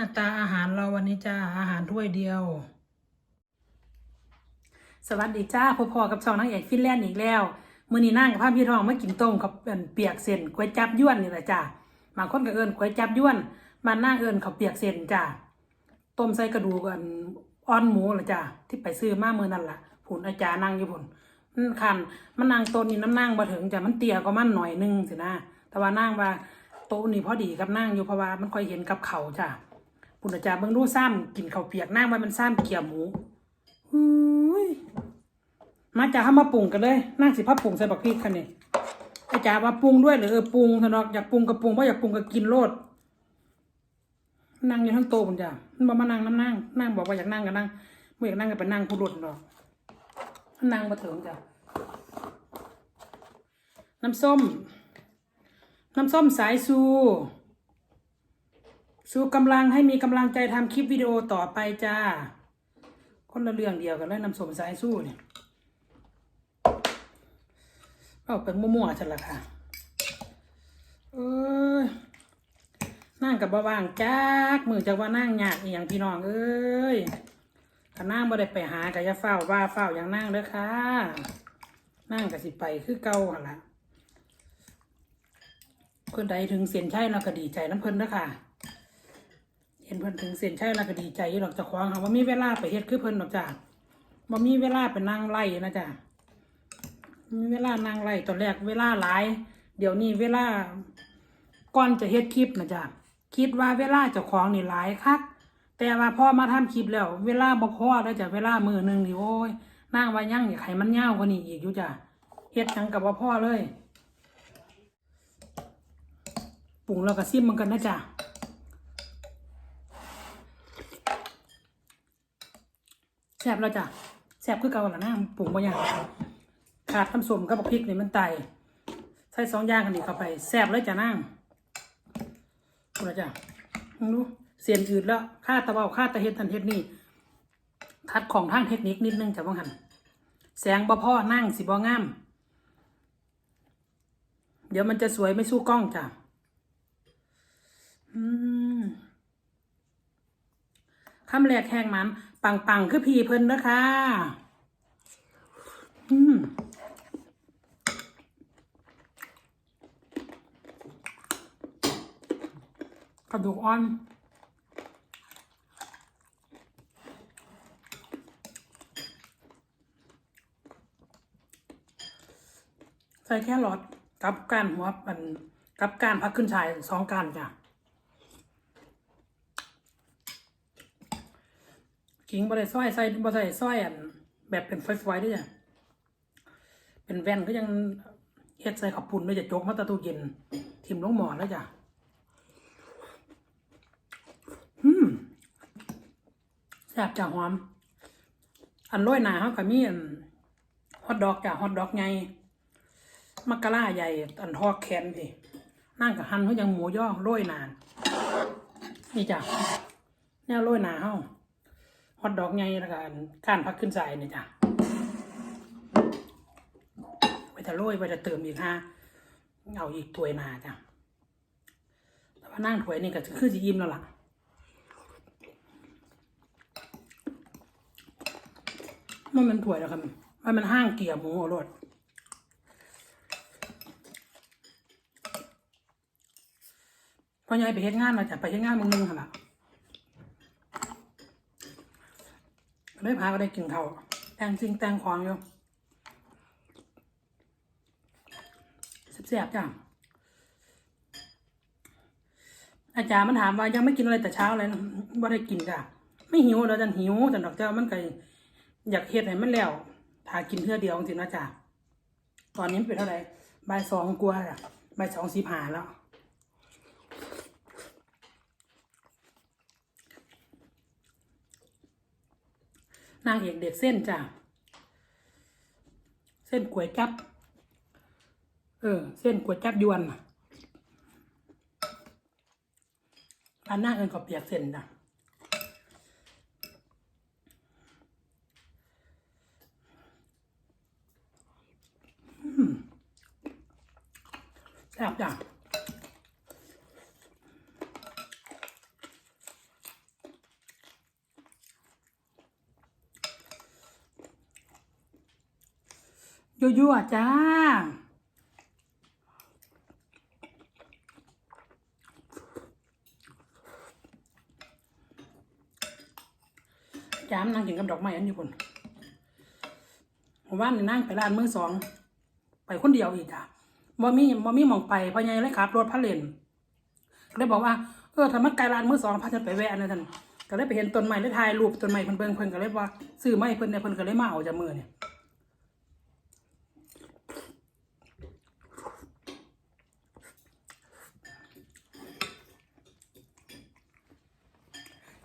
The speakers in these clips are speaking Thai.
น้าตาอาหารเราวันนี้จ้าอาหารถ้วยเดียว สวัสดีจ้าพ่อๆกับช่องนางเอกฟินแลนด์อีกแล้วมื้อนี้นั่งกับพาพี่ทองมากินต้มกับเป็นเปียกเส้นก๋วยจับยวนนี่แหละจ้าบางคนก็เอินก๋วยจับยวนบ้านนางเอิ้นข้าเปียกเส้นจ้าต้มใส่กระดูกอันอ่อนหมูล่ะจ้าที่ไปซื้อมาเมื้อนั่นล่ะผุนอาจารย์นั่งอยู่พุ่นมันคันมันนั่งโต๊ะนี่น้ำนั่งบ่ถึงจ้ะมันเตี้ยก็มันหน่อยนึงสินะแต่ว่านั่งว่าโต๊ะนี่พอดีกับนั่งอยู่เพราะว่ามันค่อยเห็นกับเขาจ้า ปุ่นอาจารย์เบิ่งดูซ้ำกินข้าวเปียกนั่งไว้มันซ้ำเกี่ยวหมูหุ้ยมาจากห้ามาปรุงกันเลยนั่งสิพับปรุงใส่บักพริกคันนี่อาจารย์ว่าปรุงด้วยหรือเออปรุงถนาะอยากปรุงก็ปรุงเพราะอยากปรุงก็กินโลดนั่งอยู่ทั้งโตปุ่นจ้ะมันบอกมานั่งน้ำนั่งนั่งบอกว่าอยากนั่งก็นั่งไม่อยากนั่งก็ไปนั่งผู้รถเนาะนั่งมาถึงจ้ะน้ำส้ม น้ำส้มสายซู สู้กำลังให้มีกำลังใจทำคลิปวิดีโอต่อไปจ้า คนละเรื่องเดียวกันเลยนำสมสายสู้เนี่ยเอาเป็นมั่วๆฉันละค่ะ เอ้ยนั่งกับบ่ว่างจักมือจากว่านั่งยากอหย่างพี่น้องเอ้ยถ้านั่งบ่ได้ไปหากับยาเฝ้าว่าเฝ้าอย่างนั่งเด้อค่ะ นั่งกับสิไปคือเก่าหั่นละเพิ่นใดถึงเส้นใชัยเราก็ดีใจน้ำเพิ่นเด้อค่ะ ห็นเพิ่นถึงเส้นใชัยแล้วก็ดีใจอยู่ดอกจะคว้าของว่ามีเวลาไปเฮ็ดคือเพิ่นดอกจ้ะบ่มีเวลาไปนั่งไล่นะจ้ะมีเวลานั่งไล่ตอนแรกเวลาหลาย เดี๋ยวนี้เวลาก่อนจะเฮ็ดคลิปนะจ้ะคิดว่าเวลาเจ้าของนี่หลายคักแต่ว่าพ่อมาทำคลิปแล้ว เวลาบ่พอแล้วจ้ะเวลามือหนึ่งนี่โอ้ยนั่งว่ายั่งอย่ากให้มันยากว่านี้อีกอยู่จ้ะเฮ็ดหยังกับบ่าพ่อเลยปรุงแล้วก็ซิมมันกันนะจ้ะ แซ่บแล้วจ้ะแซ่บคือเก่าแล้วนะปรุงบางอย่างขาดน้ำส้มกับบักพริกนี่มันไตใส่สองอย่างกันดีเข้าไปแซ่บเลยจ้ะนั่งดูนะจ้ะมึงดูเสียนอืดแล้วค่าตะเบาค่าตะเฮ็ดทันเฮ็ดนี่คัดของทางเทคนิคนิดนึงจ้ะว่างหันแสงบ่พ่อนั่งสิบ่งาม เดี๋ยวมันจะสวยไม่สู้กล้องจ้ะอืม คำแรกแห้งมัน ปังปังคือพีเพิ่นนะคะอืมกระดูกอ่อนใส่แค่รอทกับก้านหัวมันกับก้านพักขึ้นชายสองก้านจ้ะ กิ่งบ่ได้ซอยใส่บ่ใส่ซอยอันแบบเป็นฝอยๆด้วยจ้ะเป็นแว่นก็ยังเฮ็ดใส่ขับปุ่นด้วยจะจกมาตะตู้เย็นทิ่มลงหมอนแล้วจ้ะอืมแซ่บจ้ะหอม อันร้อยหนาเขาก็มีอันฮอทดอกจ้ะฮอทดอกไงมักกะลาใหญ่ อันทอแขนสินั่งกับหันเขายังหมูย่อร้อยหนานี่จ้ะแนวโร้อยหนาเฮา ฮอตดอกไงแล้วกันก้านพักขึ้นใส่เนี่ยจ้ะไปจะโรยไปจะเติมอีกฮะเอาอีกถ้วยมาจ้ะแต่ว่านั่งถ้วยนี่ก็คือจะยิ้มแล้วล่ะมันมันถ้วยแล้วครับมันมันห้างเกี่ยวหมูอรดพอยายไปเฮ็ดงานมาจ้ะไปเฮ็ดงานมึงนึงค่ะล่ะ ได้พาก็ได้กินเขาแต่งจริงแต่งของอยู่แซ่บจ้ะอาจารย์มันถามว่ายังไม่กินอะไรแต่เช้าเลยว่าได้กินจ้ะไม่หิวแล้วจันหิวจันดอกเจ้ามันก็อยากเฮ็ดให้มันแล้วถ้ากินเพื่อเดียวจริงนะจ้ะตอนนี้เป็นเท่าไหร่บ่ายสองกว่าจ้ะบ่ายสองสีผ่าแล้ว นางเอกเด็กเส้นจ้ะเส้นก๋วยจับ เออ เส้นก๋วยจับยวนร้านหน้าเอินก็เปียกเส้นจ้ะแซ่บจ้ะ ยั่วๆจ้า จามนั่งกินกับดอกไม้อันอยู่คนผมว่านี่นั่งไปร้านมือสอง ไปคนเดียวอีกอะบ่มีบ่มีหมองไปพราะไงเลยขับรถพระเลนก็เลยบอกว่าเออถ้ามันไกลร้านมือสองพาฉันไปแวะนะท่านก็เลยไปเห็นต้นไม้ได้ถ่ายรูปต้นไม้เพิ่นเบิ่งเพิ่นก็เลยว่าซื้อไม้เพิ่นเนี่ยเพิ่นก็เลยมาเอาจากมือเนี่ย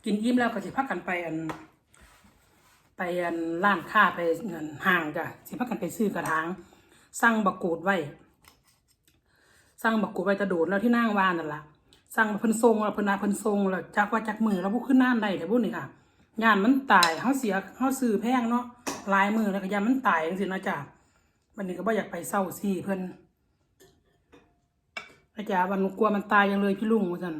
กินอิ่มแล้วก็สิพักกันไปอัน ไปอันร้านค้าไปเงินห้างจ้ะสิพักกันไปซื้อกระถางสั่งบักกูดไว้สั่งบักกูดไว้จะโดดแล้วที่นั่งวานนั่นละสั่งเพิ่นทรงแล้วเพิ่นนาเพิ่นทรงแล้วจักว่าจักมือแล้วพวกขึ้นน่านได้แต่พวกนี้ค่ะงานมันตายเฮาเสียเฮาซื้อแพงเนาะลายมือแล้วก็ยามมันตายจังซี่นะจ้ะวันนี้ก็บ่อยากไปเศร้าซี่เพิ่นอาจารย์วันกลัวมันตายยังเลยพี่ลุงว่าซั่น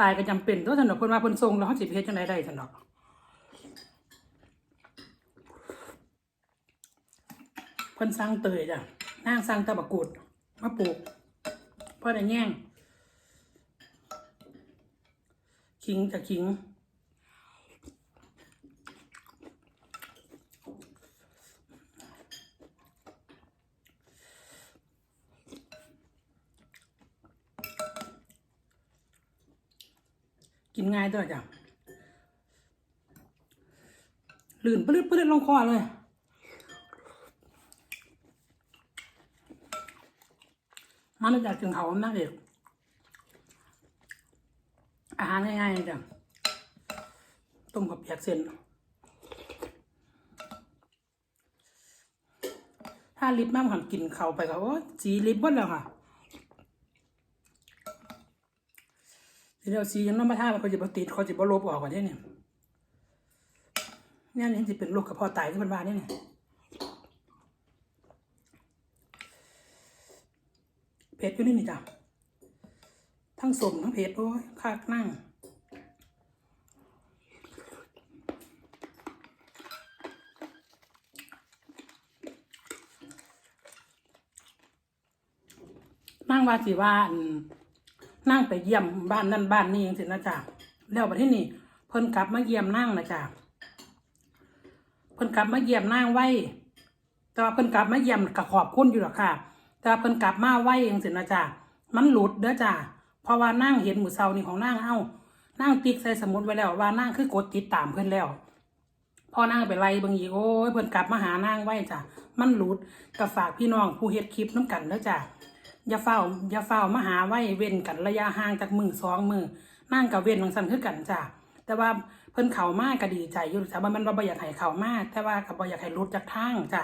ตายก็จำเป็นตัวสนอกเพิ่นว่าเพิ่นทรงแล้วเขาสิไปเฮ็ดจังไดได้สนอกเพิ่นสร้างเตยจ้ะนางสร้างตะบะกูดมาปลูกเพื่อได้แย่งขิงกับขิง กินง่ายตัวยจ้ะลื่นปลื้ดปลื้ดลงคอเลย มันจากถึงเขาหน้าเด็ก อาหารง่ายๆจ้ะต้มกับเปียกเส้นถ้าลิปมากหันกินเขาไปก็โอ้สีลิปเบดแล้วค่ะ เดียวสียังน้ำมาท่ามันเขาจะบติดเขาจะบลบออกก่อนเนี่ยเนี่ยนี่นี่จะเป็นโรคกระเพาะไตที่เป็นบ้านเนี่ยเนี่ยเผ็ดอยู่นี่นี่จ้ะทั้งสมทั้งเผ็ดโอ้ยคากนั่งนั่งว่าสิว่าอั นั่งไปเยี่ยมบ้านนั่นบ้านนี่ยังสินะจ๊ะแล้วประเทศนี้เพิ่นกลับมาเยี่ยมนั่งนะจ๊ะเพิ่นกลับมาเยี่ยมนั่งไว้ แต่ว่าเพิ่นกลับมาเยี่ยมก็ขอบคุณอยู่หรอกค่ะ แต่ว่าเพิ่นกลับมาไว้ยังสินะจ๊ะมันหลุดเด้อจ้ะเพราะว่านั่งเห็นหมือเซานี่ของนั่งเอ้านั่งติ๊กใส่สมุดไว้แล้วว่านั่งคือกดติดตามเพิ่นแล้วพอนั่งไปไล่บางอีโอ้ยเพิ่นกลับมาหานางไว้จ้ะมันหลุดก็ฝากพี่น้องผู้เฮ็ดคลิปน้ำกันเด้อจ้ะ อย่าเฝ้าอย่าเฝ้ามาหาไว้เว้นกันระยะห่างจากมือสองมือนั่งกับเว้นของสันคือกันจ้ะแต่ว่าเพิ่นเข่ามากก็ดีใจอยู่จ้ะว่ามันบ่อยากให้เข่ามากแต่ว่าก็บ่อยากให้ลดจากทางจ้ะ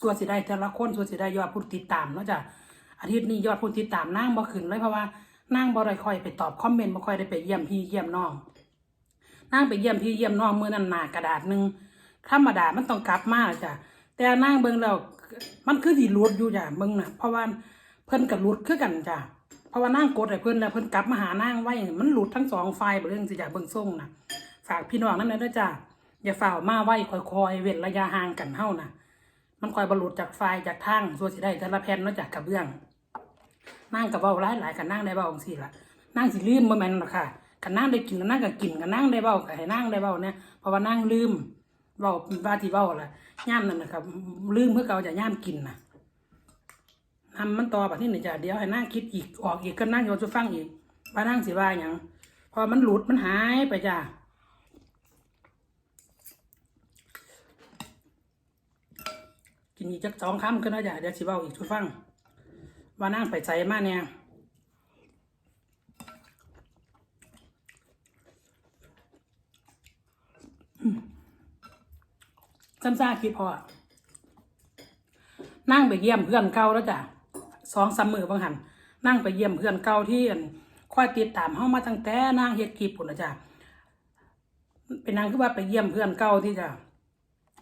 ส่วนสิได้แต่ละคนส่วนสิได้ยอดผู้ติดตามเนาะจ้ะอาทิตย์นี้ยอดผู้ติดตามนั่งบ่ขึ้นเลยเพราะว่านั่งบ่ได้ค่อยไปตอบคอมเมนต์บ่ค่อยได้ไปเยี่ยมพี่เยี่ยมน้องนั่งไปเยี่ยมพี่เยี่ยมน้องมื้อนั้นหนากระดาษหนึ่งธรรมดามันต้องกลับมาจ้ะแต่นั่งเบิ่งแล้วมันคือสิลุดอยู่จ้ะเบิ่งน่ะเพราะว่า เพิ่นกับหลุดคือกันจ้ะเพราะว่านั่งกดให้เพิ่นแล้วเพิ่นกลับมาหานั่งไว้มันหลุดทั้งสองไฟล์บ่เรื่องสิจ้ะเบิ่งส่งนะฝากพี่น้องนั่นนะด้อจ้ะอย่าฝ่าวมาไว้คอยๆเว้นระยะห่างกันเฮานะมันคอยบ่หลุดจากไฟจากทางส่วนสิได้แต่ละแผ่นนาะจากกระเบื้องนั่งกับเว้าหลายๆกันนั่งได้เว้าจังซี่ละนั่งสิลืมบ่แม่นหรอกค่ะกันนั่งได้กินกันนั่งก็กินกันนั่งได้เว้าก็ให้นั่งได้เว้าเนี่ยเพราะว่านั่งลืมเว้าว่าที่เว้าละย่ามนั่นนะครับลืมเพื่อเก่าจะย่ามกินน่ะ ทำมันต่อไปที่หนึ่งจ้ะเดี๋ยวให้นั่งคิดอีกออกอีกก็นั่งโยนจะฟังอีกว่านั่งสิว่าอย่างพอมันหลุดมันหายไปจ้ะกินอีกจักสองคำก็น่าจะเดี๋ยวสิว่าอีกทุฟังว่านั่งไปใจมากเนี่ยซ้ำซ่าคิดพอนั่งไปเยี่ยมเพื่อนเก่าแล้วจ้ะ สองสามมือบางหันนั่งไปเยี่ยมเพื่อนเก่าที่คอยติดตามเฮามาตั้งแต่นั่งเฮ็ดคลิปพุ่นนะจ้ะเป็นนางคือว่าไปเยี่ยมเพื่อนเก่าที่จ้ะ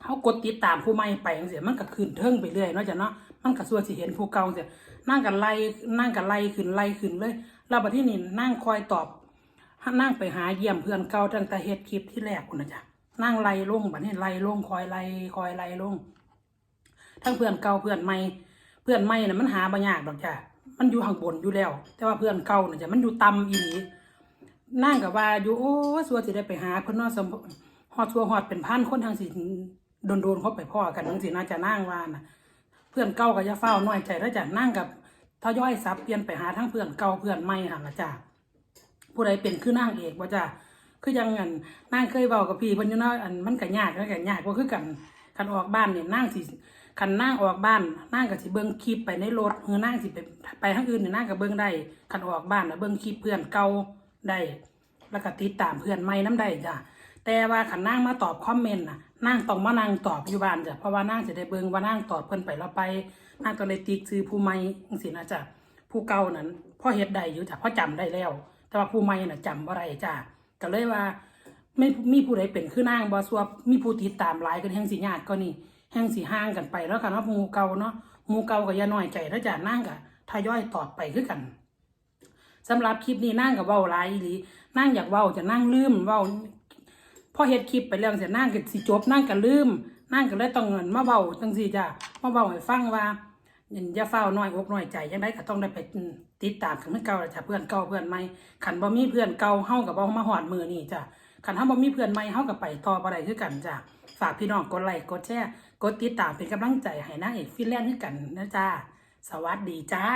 เฮากดติดตามผู้ใหม่ไปจังซี่มันก็ขึ้นเทิงไปเรื่อยเนาะจ้ะเนาะมันก็ส่วนสิเห็นผู้เก่าจังซี่นั่งกันไล่นั่งกันไล่ขึ้นไล่ขึ้นเลยแล้วบัดที่นี่นั่งคอยตอบนั่งไปหาเยี่ยมเพื่อนเก่าตั้งแต่เฮ็ดคลิปที่แรกพุ่นนะจ้ะนั่งไล่ลงบัดนี้ไล่ลงคอยไล่คอยไล่ลงทั้งเพื่อนเก่าเพื่อนใหม่ เพื่อนใหม่น่ะมันหาบ่ยากดอกจ้ะมันอยู่ข้างบนอยู่แล้ว แต่ว่าเพื่อนเก่าน่ะจ้ะมันอยู่ต่ำอีหลีนั่งกับว่าอยู่โอ้สัวสิได้ไปหาเพิ่นนาะสมฮอดสัวฮอดเป็นพันคนทางสิโดนๆเขาไปพ่อกันจังสิน่าจะนั่งว่าน่ะ เพื่อนเก่าก็อย่าเฝ้าน้อยใจแล้วจะนั่งกับทยอยซับเปลี่ยนไปหาทั้งเพื่อนเก่าเพื่อนใหม่หั่นล่ะจ้ะผู้ใดเป็นคือนางเอกบ่จ้ะคือยังอันนางเคยเว้ากับพี่เพิ่นอยู่เนาะอันมันก็ยากแล้วก็ยากบ่คือกันคันออกบ้านเนี่ยนางสิ คันนางออกบ้านนางก็สิเบิ่งคลิปไปในรถหรือนางสิไปไปทางอื่นเนี่ยนางก็เบิ่งได้คันออกบ้านนะเบิ่งคลิปเพื่อนเก่าได้แล้วก็ติดตามเพื่อนใหม่นํได้จ้ะแต่ว่าคันนางมาตอบคอมเมนต์น่ะนางต้องมานั่งตอบอยู่บ้านจ้ะเพราะว่านางจะได้เบิ่งว่านางตอบเพิ่อนไปแล้วไปนางก็เลยติ๊กซื้อผู้ใหม่จังซี่นะจ้ะผู้เก่านั้นพ่อเฮ็ดได้อยู่จ้ะพ่อจำได้แล้ว แต่ว่าผู้ใหม่น่ะจำบ่ได้จ้ะก็เลยว่าไม่มีผู้ใดเป็นคือนางบ่ซัวมีผู้ติดตามหลายกันแห่งสิยากก็นี่ แห่งสิห่างกันไปแล้วกันว่าหมูเก่าเนาะหมูเก่าก็อย่าน้อยใจแล้วจะนางก็ทยอยตอบไปคือกันสำหรับคลิปนี้นางก็เว้าหลายอีหลีนางอยากเว้าจะนางลืมเว้าพอเฮ็ดคลิปไปแล้วเสียนางก็สิจบนางก็ลืมนางก็เลยต้องเงินมาเว้าจังซี่จ้ะมาเว้าให้ฟังว่าอย่าเฝ้าน้อยอกน้อยใจยังไงก็ต้องได้ไปติดตามถึงเมื่อเก่าจ้ะเพื่อนเก่าเพื่อนใหม่ขันบ่มีเพื่อนเก่าเฮากับบ่มาหอดมือนี่จ้ะขันเฮาบ่มีเพื่อนใหม่เฮากับไปต่อบ่ได้คือกันจ้ะฝากพี่น้องกดไลค์กดแชร์ กดติดตามเป็นกำลังใจให้นางเอกฟินแลนด์ด้วยกันนะจ้า สวัสดีจ้า